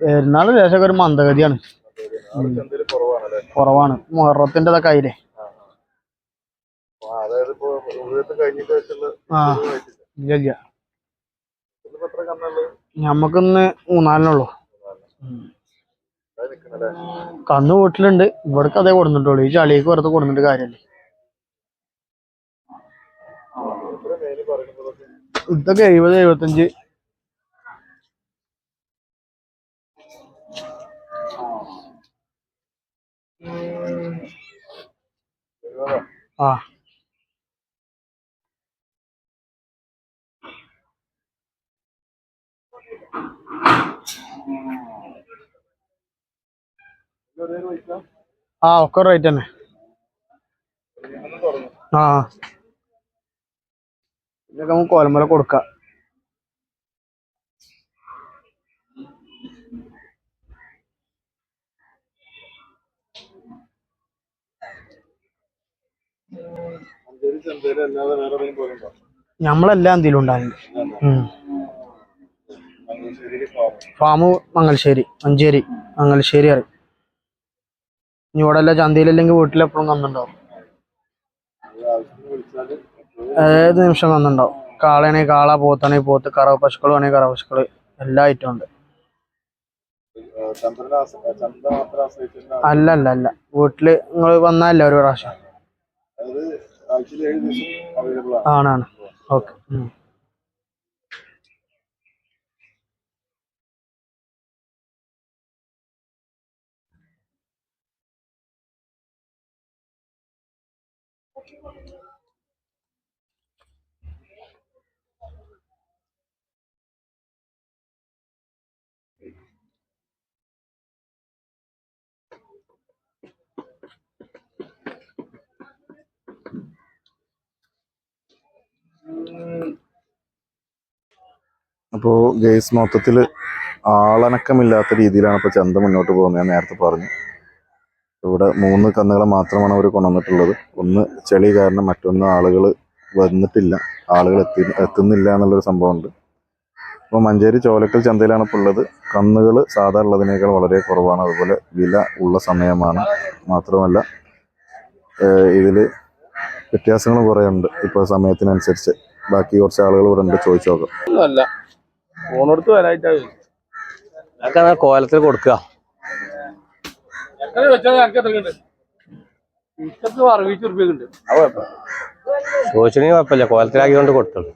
പെരുന്നാൾ ശേഷം ഒരു മന്ദഗതിയാണ്. കുറവാണ്. മുഹറത്തിന്റെ ഇതൊക്കെ ആയില്ലേ ഇല്ല ഞമ്മക്കിന്ന് മൂന്നാലിനുള്ളൂ. കന്ന് വീട്ടിലുണ്ട്. ഇവിടക്ക് അതേ കൊടുത്തിട്ടുള്ളൂ ഈ ചളിക്ക് വെറുതെ കൊടുന്നിട്ട് കാര്യല്ലേ ഇതൊക്കെ എഴുപത് എഴുപത്തഞ്ച്. ആ. ആ ഒക്കെ റേറ്റ് തന്നെ. ആ. ഇതൊക്കെ നമുക്ക് കോലമ്പല കൊടുക്കാം. നമ്മളെല്ലാം എന്തെങ്കിലും ഉണ്ടാകുന്നുണ്ട് ഉം. മഞ്ചേരി ഫാം ഫാം മംഗലശ്ശേരി മഞ്ചേരി മംഗൽശ്ശേരി അറിയും ഇനി ഇവിടെ അല്ല ചന്തയിലല്ലെങ്കിൽ വീട്ടിലെപ്പോഴും വിളിച്ചാൽ ഏത് നിമിഷം കന്നുണ്ടാവും കാളയാണെങ്കിൽ കാള പോത്താണെങ്കിൽ പോത്ത് കറവ പശുക്കൾ വേണമെങ്കിൽ കറവ പശുക്കൾ എല്ലാ ഐറ്റം ഉണ്ട്. അല്ല അല്ല അല്ല. വീട്ടിൽ നിങ്ങൾ വന്നാലേ ഒരു പ്രാവശ്യം. ആണാണ് ഓക്കെ അപ്പോൾ ഗെയ്സ് മൊത്തത്തിൽ ആളനക്കമില്ലാത്ത രീതിയിലാണ് ഇപ്പോൾ ചന്ത മുന്നോട്ട് പോകുന്നത് ഞാൻ നേരത്തെ പറഞ്ഞു. ഇവിടെ മൂന്ന് കന്നുകളെ മാത്രമാണ് അവർ കൊണ്ടുവന്നിട്ടുള്ളത്. ഒന്ന് ചെളി കാരണം മറ്റൊന്ന് ആളുകൾ വന്നിട്ടില്ല. ആളുകൾ എത്തി എത്തുന്നില്ല എന്നുള്ളൊരു സംഭവമുണ്ട്. അപ്പോൾ മഞ്ചേരി ചോലക്കൽ ചന്തയിലാണ് ഇപ്പോൾ ഉള്ളത്. കന്നുകൾ സാധാരണ ഉള്ളതിനേക്കാൾ വളരെ കുറവാണ്. അതുപോലെ വില ഉള്ള സമയമാണ്. മാത്രമല്ല ഇതിൽ വ്യത്യാസങ്ങൾ കുറേ ഉണ്ട് ഇപ്പോൾ സമയത്തിനനുസരിച്ച്. ബാക്കി കുറച്ച് ആളുകൾ ഇവിടെ ഉണ്ട്. ചോദിച്ചു നോക്കാം. ഫോണെടുത്ത് വരായിട്ടാ അതൊക്കെ കോലത്തിൽ കൊടുക്കുക. ചോദിച്ചിട്ടുണ്ടെങ്കിൽ കുഴപ്പമില്ല. കോലത്തിലാക്കിക്കൊണ്ട് കൊടുത്തുള്ളൂ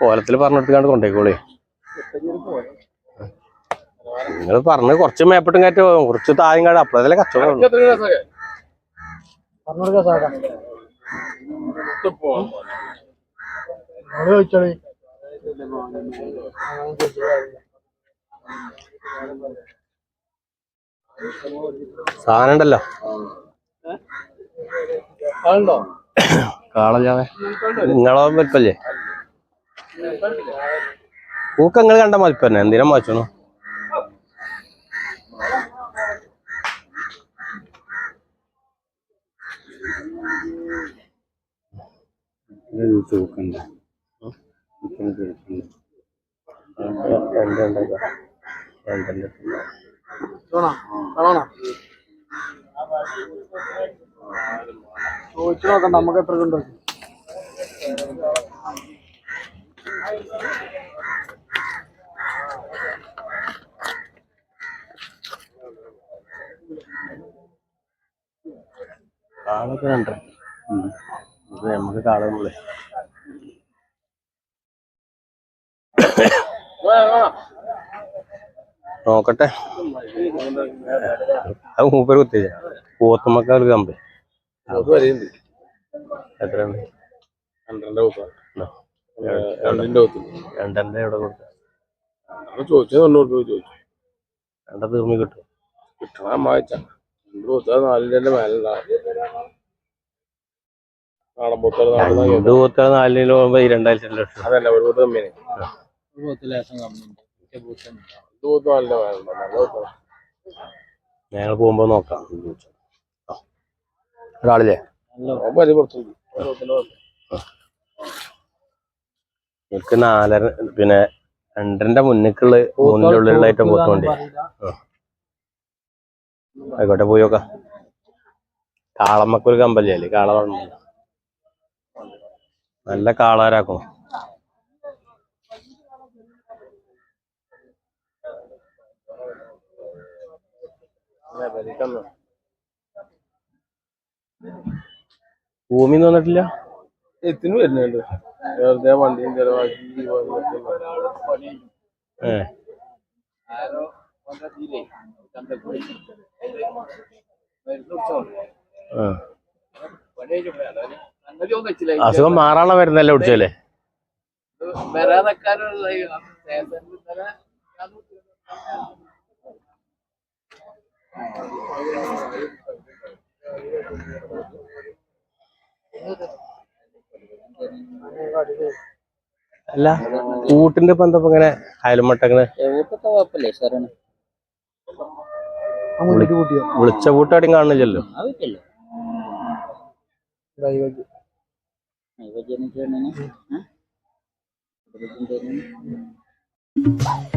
കോലത്തിൽ പറഞ്ഞെടുത്തുകൊണ്ട് കൊണ്ടേക്കോളേ. നിങ്ങൾ പറഞ്ഞ് കുറച്ച് മേപ്പട്ടും കയറ്റി പോകും കുറച്ച് താഴെ കാട് അപ്പോഴല്ലേ കച്ചവടം സാധനം? ഉണ്ടല്ലോ. കാളല്ലാതെ നിങ്ങളോ വലിപ്പല്ലേ? പൂക്കങ്ങൾ കണ്ട മതിപ്പന്നെ. എന്തിനാ മാച്ചണു കാണാണോ ചോദിച്ചു നോക്കണ്ട നമുക്ക് എത്ര ഉണ്ട് ആളൊക്കെ കണ്ടേ ഇത് നമുക്ക് കാണുന്നുള്ളേ നോക്കട്ടെ. അത് മൂപ്പര് കുത്തിയ പോത്തുമ്മക്ക ഒരു കമ്പ്. എത്രയാണ് രണ്ടെണ്ണ എവിടെ കൊടുത്ത ചോദിച്ചു തൊണ്ണൂറ് രൂപ ചോദിച്ചു. രണ്ട തീർമി കിട്ടും. കിട്ടണ അമ്മ വെച്ച. രണ്ട് മേലുണ്ടാവും നാടൻ പൂത്തൽ നാടൻ രണ്ട് നാലിന് പോകുമ്പോ ഈ രണ്ടായിരത്തി ലക്ഷം. അതല്ല ഒരു കൂത്ത് കമ്മിയാണ് ലേശം കമ്മിയുണ്ട്. നല്ല വേണ്ട നല്ല കിട്ടണം. ഞങ്ങൾ പോകുമ്പോ നോക്കാം. ഒരാളില്ലേ? എനിക്ക് നാലര പിന്നെ രണ്ടരന്റെ മുന്നിക്കുള്ള മൂന്നിന്റെ ഉള്ളിലായിട്ട് പോത്തോണ്ടി ആയിക്കോട്ടെ പോയി നോക്കാം. കാളമ്മക്കൊരു കമ്പല്ലേ കാള നല്ല കാളാരാക്കും ഭൂമി തോന്നിട്ടില്ല എത്തിന് വരുന്നുണ്ട്. വെറുതെ വണ്ടിയും ചെലവാക്കി വന്നിട്ട് ഏ. ആ. അസുഖം മാറാനുള്ള മരുന്നല്ലേ കുടിച്ചല്ലേ അല്ല കൂട്ടിന്റെ ഇപ്പൊ ഇങ്ങനെ അയൽമട്ടങ്ങനെ വിളിച്ച കൂട്ടാടിയും കാണുന്നില്ലല്ലോ. Hai, bagi yang macam? Hmm.